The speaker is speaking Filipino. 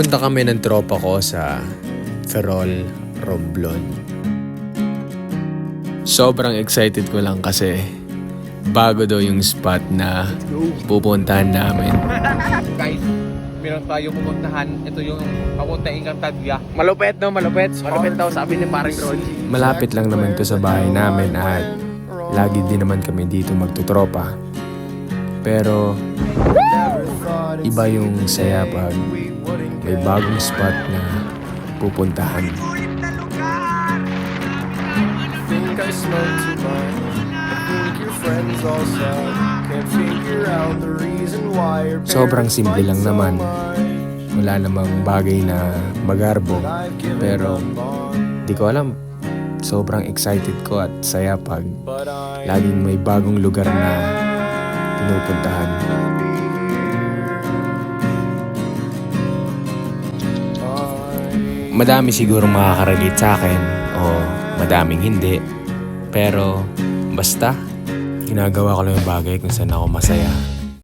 Pumunta kami ng tropa ko sa Ferrol, Romblon. Sobrang excited ko lang kasi bago daw yung spot na pupuntahan namin. Guys, meron tayo pupuntahan. Ito yung papunta Encantadia. Malupet no, malupet. Malupet daw sabi ni parang Rod. Malapit lang naman to sa bahay namin at lagi din naman kami dito magtutropa. Pero iba yung saya pag may bagong spot na pupuntahan. Sobrang simple lang naman. Wala namang bagay na magarbo. Pero di ko alam, sobrang excited ko at saya pag laging may bagong lugar na pinupuntahan. Madami siguro makaka-relate sa akin o madaming hindi. Pero basta, ginagawa ko lang yung bagay kung saan ako masaya.